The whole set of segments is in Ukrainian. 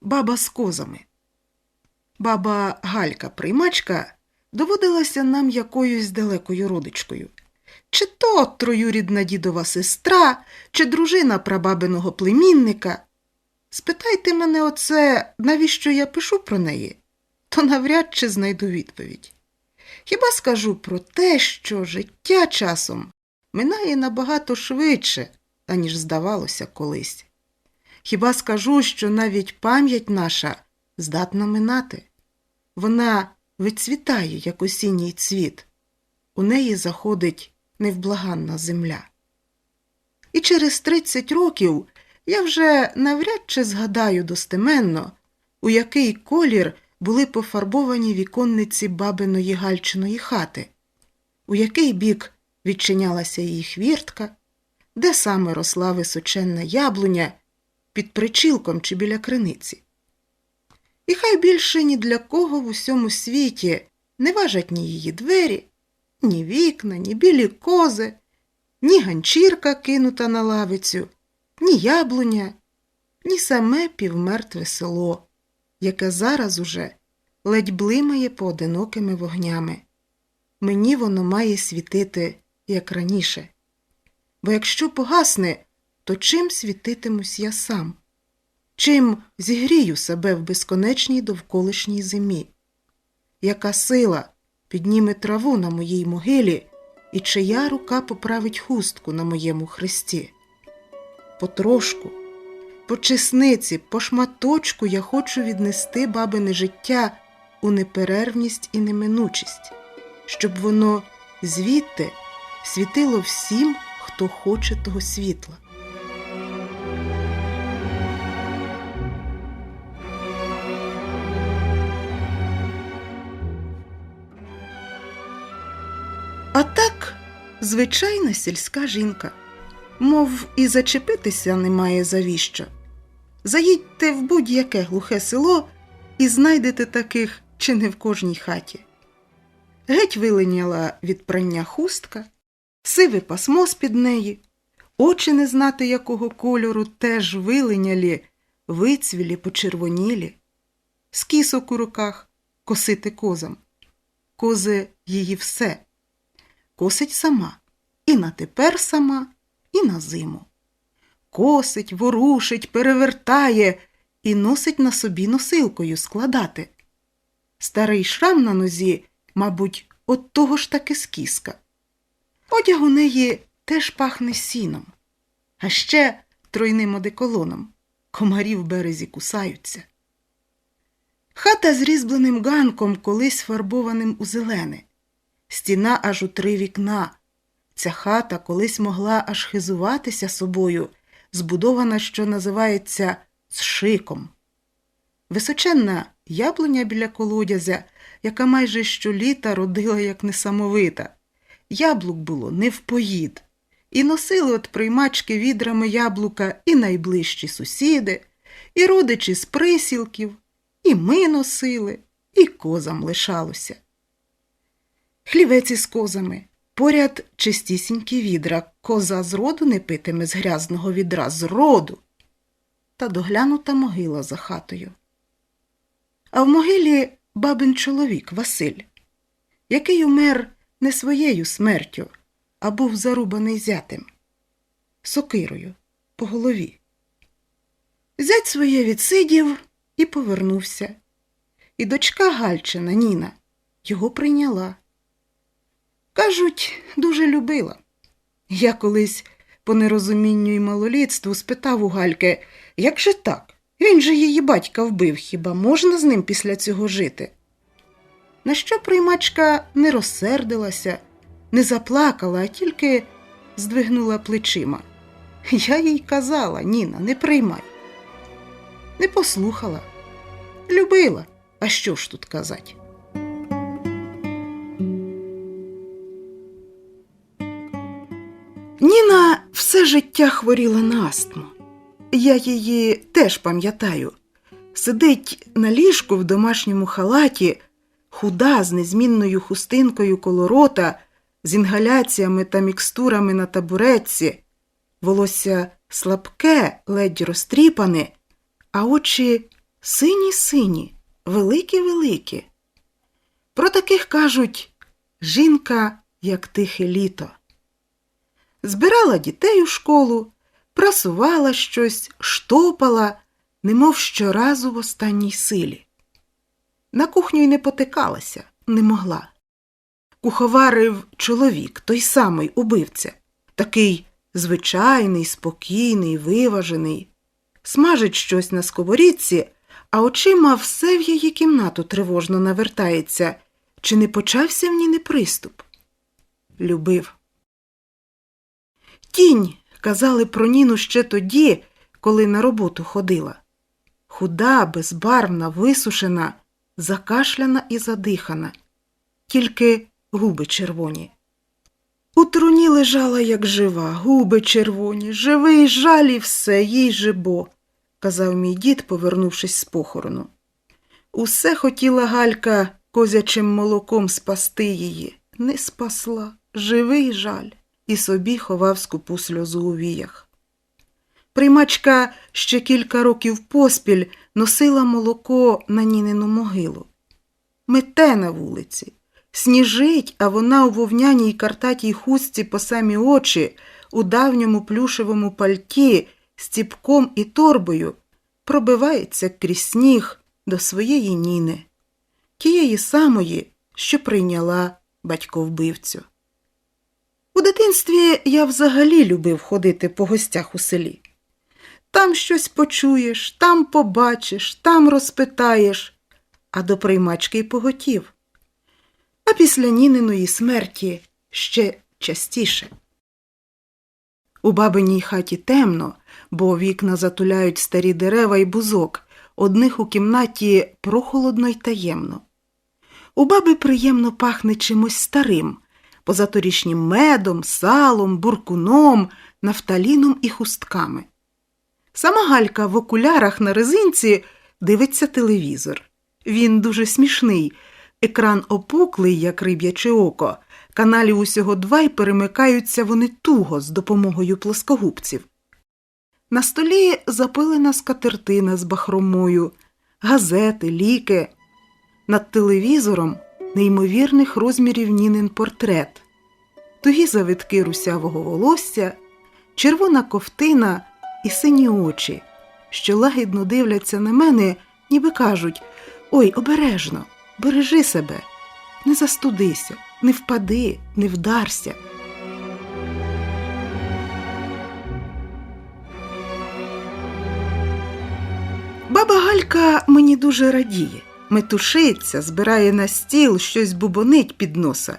баба з козами. Баба Галька приймачка доводилася нам якоюсь далекою родичкою. Чи то троюрідна дідова сестра, чи дружина прабабиного племінника. Спитайте мене оце, навіщо я пишу про неї, то навряд чи знайду відповідь. Хіба скажу про те, що життя часом минає набагато швидше, аніж здавалося колись. Хіба скажу, що навіть пам'ять наша здатна минати. Вона вицвітає, як осінній цвіт, у неї заходить невблаганна земля. І через 30 років я вже навряд чи згадаю достеменно, у який колір були пофарбовані віконниці бабиної гальчиної хати, у який бік відчинялася її хвіртка, де саме росла височенна яблуня під причілком чи біля криниці. І хай більше ні для кого в усьому світі не важать ні її двері, ні вікна, ні білі кози, ні ганчірка кинута на лавицю, ні яблуня, ні саме півмертве село, яке зараз уже ледь блимає поодинокими вогнями. Мені воно має світити, як раніше. Бо якщо погасне, то чим світитимусь я сам? Чим зігрію себе в безконечній довколишній зимі? Яка сила підніме траву на моїй могилі, і чия рука поправить хустку на моєму хресті? Потрошку, по чесниці, по шматочку я хочу віднести бабине життя у неперервність і неминучість, щоб воно звідти світило всім, хто хоче того світла. Звичайна сільська жінка, мов і зачепитися немає завіщо. Заїдьте в будь-яке глухе село і знайдете таких чи не в кожній хаті. Геть вилиняла від прання хустка, сиве пасмо з-під неї, очі не знати якого кольору теж вилинялі, вицвілі, почервонілі, з кісок у руках косити козам. Кози її все. Косить сама, і на тепер сама, і на зиму. Косить, ворушить, перевертає і носить на собі носилкою складати. Старий шрам на нозі, мабуть, от того ж таки скіска. Одяг у неї теж пахне сіном, а ще тройним одеколоном. Комарі в березі кусаються. Хата з різьбленим ганком, колись фарбованим у зелене. Стіна аж у три вікна. Ця хата колись могла аж хизуватися собою, збудована, що називається, з шиком. Височенна яблуня біля колодязя, яка майже щоліта родила як несамовита. Яблук було не впоїд. І носили от приймачки відрами яблука і найближчі сусіди, і родичі з присілків, і ми носили, і козам лишалося. Хлівець із козами. Поряд чистісінькі відра, коза з роду не питиме з грязного відра, з роду. Та доглянута могила за хатою. А в могилі бабин чоловік Василь, який умер не своєю смертю, а був зарубаний зятем, сокирою по голові. Зять своє відсидів і повернувся. І дочка Гальчина Ніна його прийняла. Кажуть, дуже любила. Я колись по нерозумінню і малолітству спитав у Гальки, як же так? Він же її батька вбив, хіба можна з ним після цього жити? На що приймачка не розсердилася, не заплакала, а тільки здвигнула плечима. Я їй казала, Ніна, не приймай. Не послухала. Любила, а що ж тут казать? Все хворіла на астму. Я її теж пам'ятаю. Сидить на ліжку в домашньому халаті, худа з незмінною хустинкою коло рота, з інгаляціями та мікстурами на табуретці, волосся слабке, ледь розтріпане, а очі сині сині, великі великі. Про таких кажуть жінка, як тихе літо. Збирала дітей у школу, прасувала щось, штопала, немов щоразу в останній силі. На кухню й не потикалася, не могла. Куховарив чоловік, той самий убивця, такий звичайний, спокійний, виважений, смажить щось на сковорідці, а очима все в її кімнату тривожно навертається, чи не почався в ній не приступ. Любив. Тінь казали про Ніну ще тоді, коли на роботу ходила. Худа, безбарвна, висушена, закашляна і задихана, тільки губи червоні. У труні лежала, як жива, губи червоні, живий жаль і все, їй же бо, казав мій дід, повернувшись з похорону. Усе хотіла Галька козячим молоком спасти її. Не спасла, живий жаль, і собі ховав скупу сльозу у віях. Приймачка ще кілька років поспіль носила молоко на Нінину могилу. Мете на вулиці, сніжить, а вона у вовняній картатій хустці по самі очі, у давньому плюшевому пальті з ціпком і торбою, пробивається крізь сніг до своєї Ніни, тієї самої, що прийняла батьковбивцю. У дитинстві я взагалі любив ходити по гостях у селі. Там щось почуєш, там побачиш, там розпитаєш, а до приймачки й поготів. А після Ніниної смерті ще частіше. У бабиній хаті темно, бо вікна затуляють старі дерева і бузок, одних у кімнаті прохолодно й таємно. У баби приємно пахне чимось старим, позаторішнім медом, салом, буркуном, нафталіном і хустками. Сама Галька в окулярах на резинці дивиться телевізор. Він дуже смішний, екран опуклий, як риб'яче око, каналів усього два й перемикаються вони туго з допомогою плоскогубців. На столі запилена скатертина з бахромою, газети, ліки. Над телевізором неймовірних розмірів Нінин портрет, тугі завитки русявого волосся, червона ковтина і сині очі, що лагідно дивляться на мене, ніби кажуть Ой, обережно, бережи себе, не застудися, не впади, не вдарся. Баба Галька мені дуже радіє, метушиться, збирає на стіл, щось бубонить під носа.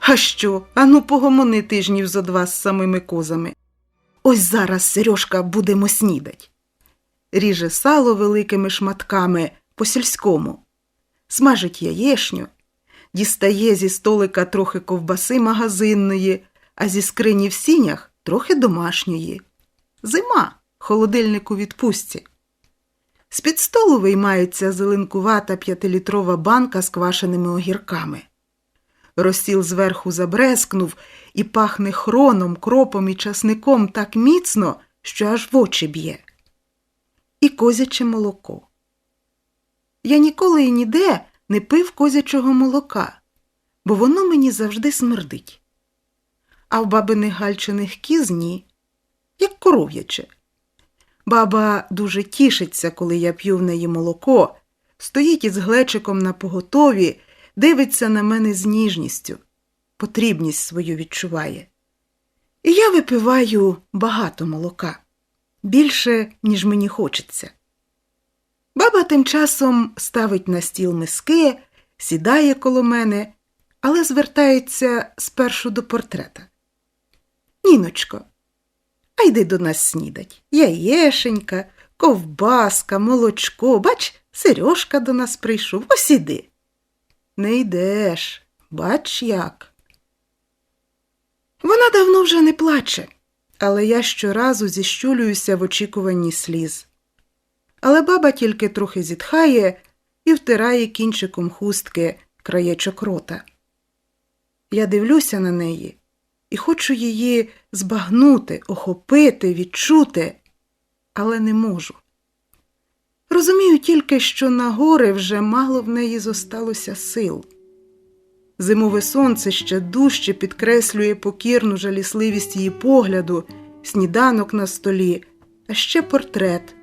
А що? Ану погомони тижнів зо два з самими козами. Ось зараз Сережка будемо снідать. Ріже сало великими шматками по сільському, смажить яєшню, дістає зі столика трохи ковбаси магазинної, а зі скрині в сінях трохи домашньої. Зима, холодильник у відпустці. З-під столу виймається зеленкувата п'ятилітрова банка з квашеними огірками. Розсіл зверху забрескнув і пахне хроном, кропом і часником так міцно, що аж в очі б'є. І козяче молоко. Я ніколи і ніде не пив козячого молока, бо воно мені завжди смердить. А в бабиних гальчиних кіз ні, як коров'яче. Баба дуже тішиться, коли я п'ю в неї молоко, стоїть із глечиком на поготові, дивиться на мене з ніжністю, потрібність свою відчуває. І я випиваю багато молока, більше, ніж мені хочеться. Баба тим часом ставить на стіл миски, сідає коло мене, але звертається спершу до портрета. Ніночко, а йди до нас снідать. Яєшенька, ковбаска, молочко. Бач, Сережка до нас прийшов. Ось іди. Не йдеш, бач як. Вона давно вже не плаче, але я щоразу зіщулююся в очікуванні сліз. Але баба тільки трохи зітхає і втирає кінчиком хустки краєчок рота. Я дивлюся на неї і хочу її збагнути, охопити, відчути, але не можу. Розумію тільки, що на гори вже мало в неї зосталося сил. Зимове сонце ще дужче підкреслює покірну жалісливість її погляду, сніданок на столі, а ще портрет,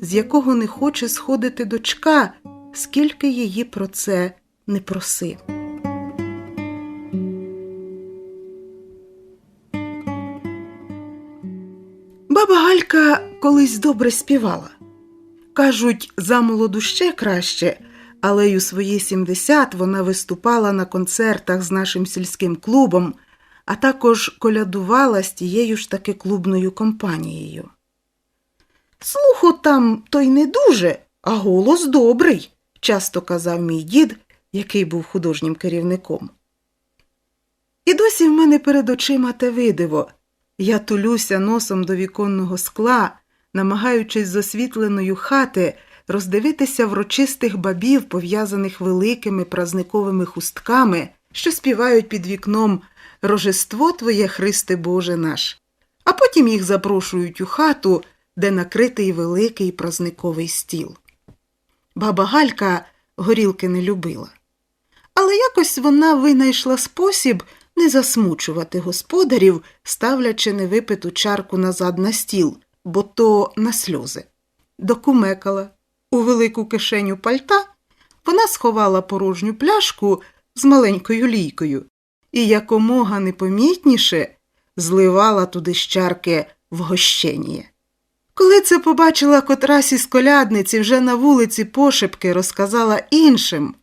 з якого не хоче сходити дочка, скільки її про це не просив. Баба Галька колись добре співала. Кажуть, замолоду ще краще, але й у свої 70 вона виступала на концертах з нашим сільським клубом, а також колядувала з тією ж таки клубною компанією. Слуху там то й не дуже, а голос добрий, часто казав мій дід, який був художнім керівником. І досі в мене перед очима те видиво. Я тулюся носом до віконного скла, намагаючись з освітленою хати роздивитися врочистих бабів, пов'язаних великими празниковими хустками, що співають під вікном Рожество Твоє Христе Боже наш, а потім їх запрошують у хату, де накритий великий празниковий стіл. Баба Галька горілки не любила. Але якось вона винайшла спосіб не засмучувати господарів, ставлячи невипиту чарку назад на стіл, бо то на сльози. Докумекала. У велику кишеню пальта вона сховала порожню пляшку з маленькою лійкою і якомога непомітніше зливала туди з чарки вгощення. Коли це побачила котрась із колядниці вже на вулиці пошепки розказала іншим,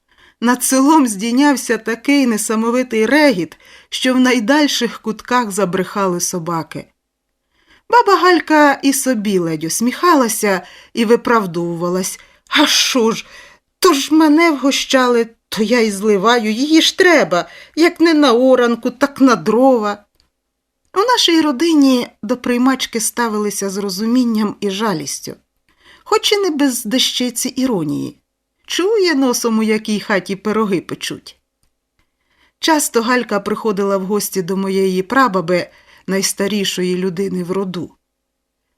над селом здійнявся такий несамовитий регіт, що в найдальших кутках забрехали собаки. Баба Галька і собі ледь усміхалася і виправдовувалась. А що ж, то ж мене вгощали, то я й зливаю, її ж треба, як не на оранку, так на дрова. У нашій родині до приймачки ставилися з розумінням і жалістю, хоч і не без дещиці іронії. Чує носом, у якій хаті пироги печуть. Часто Галька приходила в гості до моєї прабаби, найстарішої людини в роду.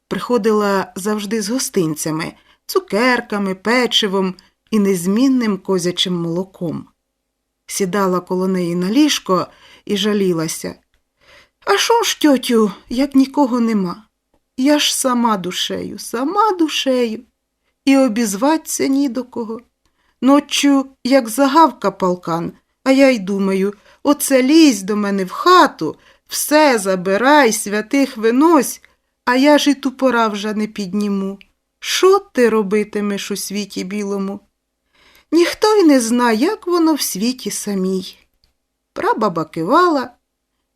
Приходила завжди з гостинцями, цукерками, печивом і незмінним козячим молоком. Сідала коло неї на ліжко і жалілася. А що ж, тьотю, як нікого нема? Я ж сама душею, сама душею, і обізваться ні до кого. Ноччю, як загавка палкан, а я й думаю, оце лізь до мене в хату, все забирай, святих винось, а я ж і ту пора вже не підніму. Що ти робитимеш у світі білому? Ніхто й не зна, як воно в світі самій. Прабаба кивала,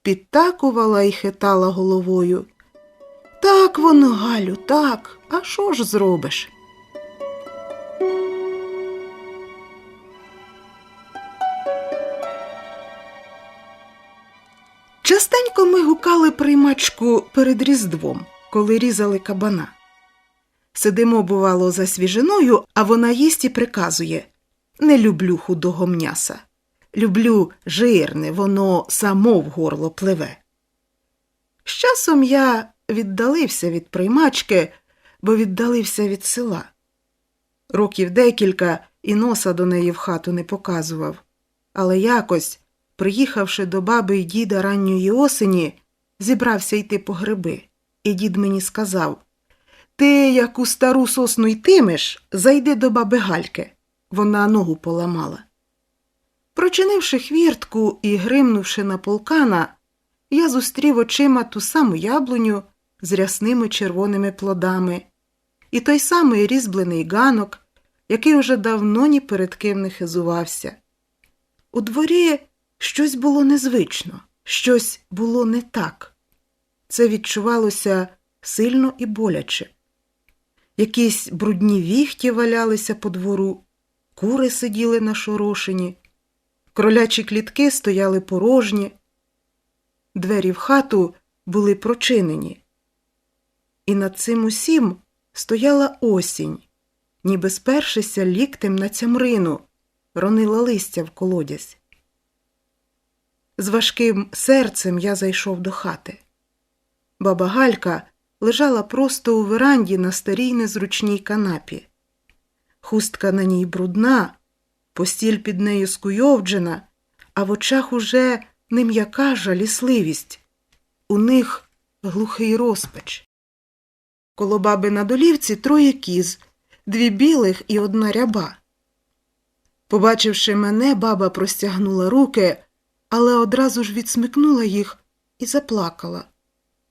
підтакувала і хитала головою. Так воно, Галю, так, а що ж зробиш? Приймачку перед Різдвом, коли різали кабана. Сидимо, бувало, за свіжиною, а вона їсть і приказує Не люблю худого м'яса. Люблю жирне, воно само в горло пливе. З часом я віддалився від приймачки, бо віддалився від села. Років декілька і носа до неї в хату не показував, але якось Приїхавши до баби й діда ранньої осені, зібрався йти по гриби, і дід мені сказав Ти, як у стару сосну йтимеш, зайди до баби Гальки. Вона ногу поламала. Прочинивши хвіртку і гримнувши на полкана, я зустрів очима ту саму яблуню з рясними червоними плодами, і той самий різьблений ганок, який уже давно ні перед ким не хизувався. У дворі Щось було незвично, щось було не так. Це відчувалося сильно і боляче. Якісь брудні віхті валялися по двору, кури сиділи на шорошині, кролячі клітки стояли порожні, двері в хату були прочинені. І над цим усім стояла осінь, ніби спершися ліктем на цямрину, ронила листя в колодязь. З важким серцем я зайшов до хати. Баба Галька лежала просто у веранді на старій незручній канапі. Хустка на ній брудна, постіль під нею скуйовджена, а в очах уже не м'яка жалісливість. У них глухий розпач. Коло баби на долівці троє кіз, дві білих і одна ряба. Побачивши мене, баба простягнула руки, але одразу ж відсмикнула їх і заплакала.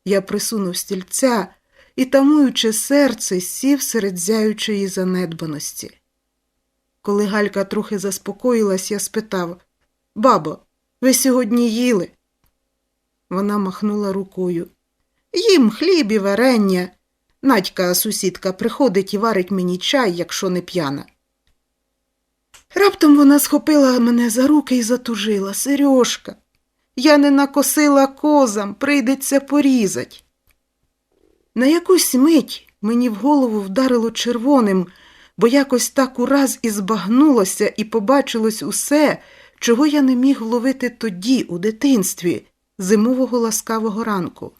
Я присунув стільця і, тамуючи серце, сів серед зяючої занедбаності. Коли Галька трохи заспокоїлась, я спитав Бабо, ви сьогодні їли? Вона махнула рукою. Їм хліб і варення. Надька, сусідка, приходить і варить мені чай, якщо не п'яна. Раптом вона схопила мене за руки і затужила. Сережка, я не накосила козам, прийдеться порізать. На якусь мить мені в голову вдарило червоним, бо якось так ураз і збагнулося, і побачилось усе, чого я не міг вловити тоді, у дитинстві, зимового ласкавого ранку.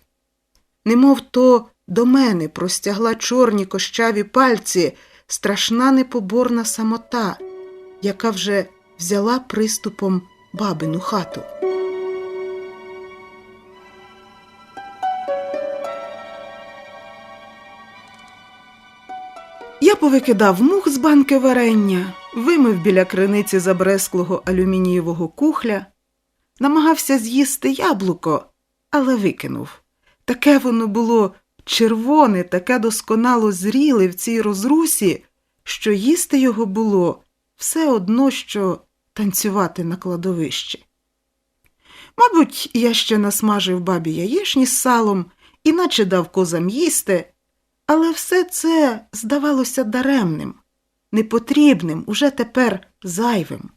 Немов то до мене простягла чорні кощаві пальці страшна непоборна самота, яка вже взяла приступом бабину хату. Повикидав мух з банки варення, вимив біля криниці забресклого алюмінієвого кухля, намагався з'їсти яблуко, але викинув. Таке воно було червоне, таке досконало зріле в цій розрусі, що їсти його було все одно, що танцювати на кладовищі. Мабуть, я ще насмажив бабі яєшні з салом, іначе дав козам їсти, але все це здавалося даремним, непотрібним, уже тепер зайвим.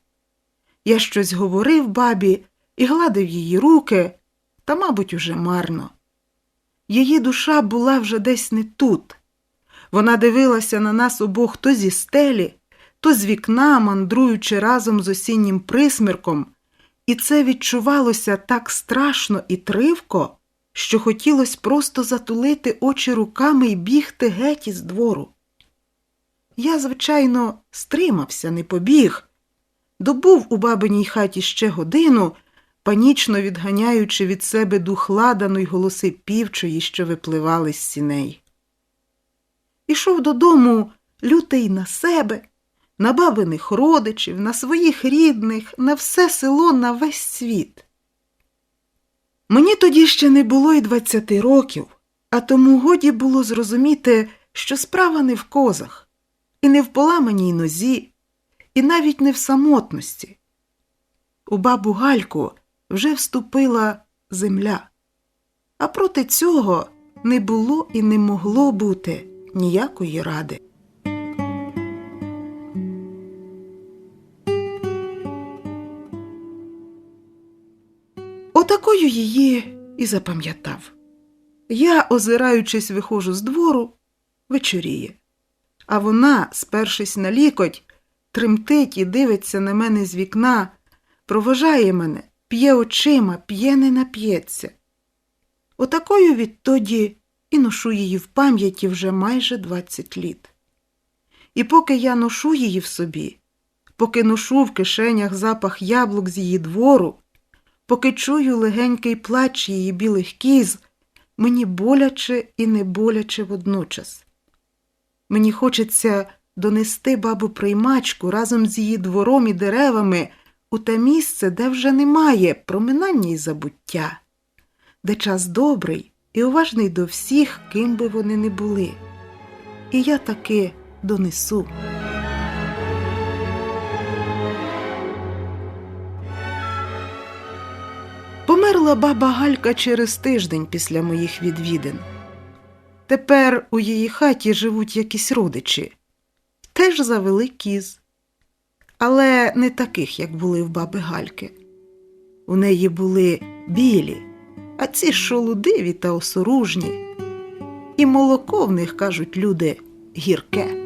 Я щось говорив бабі і гладив її руки, та, мабуть, уже марно. Її душа була вже десь не тут. Вона дивилася на нас обох то зі стелі, то з вікна, мандруючи разом з осіннім присмірком, і це відчувалося так страшно і тривко, що хотілося просто затулити очі руками і бігти геть із двору. Я, звичайно, стримався, не побіг, добув у бабиній хаті ще годину, панічно відганяючи від себе дух ладану й голоси півчої, що випливали з сіней. Ішов додому лютий на себе, на бабиних родичів, на своїх рідних, на все село, на весь світ. Мені тоді ще не було й двадцяти років, а тому годі було зрозуміти, що справа не в козах, і не в поламаній нозі, і навіть не в самотності. У бабу Гальку вже вступила земля, а проти цього не було і не могло бути ніякої ради. Отакою її і запам'ятав. Я, озираючись, виходжу з двору, вечоріє, а вона, спершись на лікоть, тремтить і дивиться на мене з вікна, проважає мене, п'є очима, п'є не нап'ється. Отакою відтоді і ношу її в пам'яті вже майже двадцять літ. І поки я ношу її в собі, поки ношу в кишенях запах яблук з її двору, поки чую легенький плач її білих кіз, мені боляче і не боляче водночас. Мені хочеться донести бабу приймачку разом з її двором і деревами у те місце, де вже немає проминання й забуття, де час добрий і уважний до всіх, ким би вони не були. І я таки донесу. Померла баба Галька через тиждень після моїх відвідин. Тепер у її хаті живуть якісь родичі, теж завели кіз, але не таких, як були в баби Гальки. У неї були білі, а ці шолудиві та осоружні. І молоко в них, кажуть люди, гірке.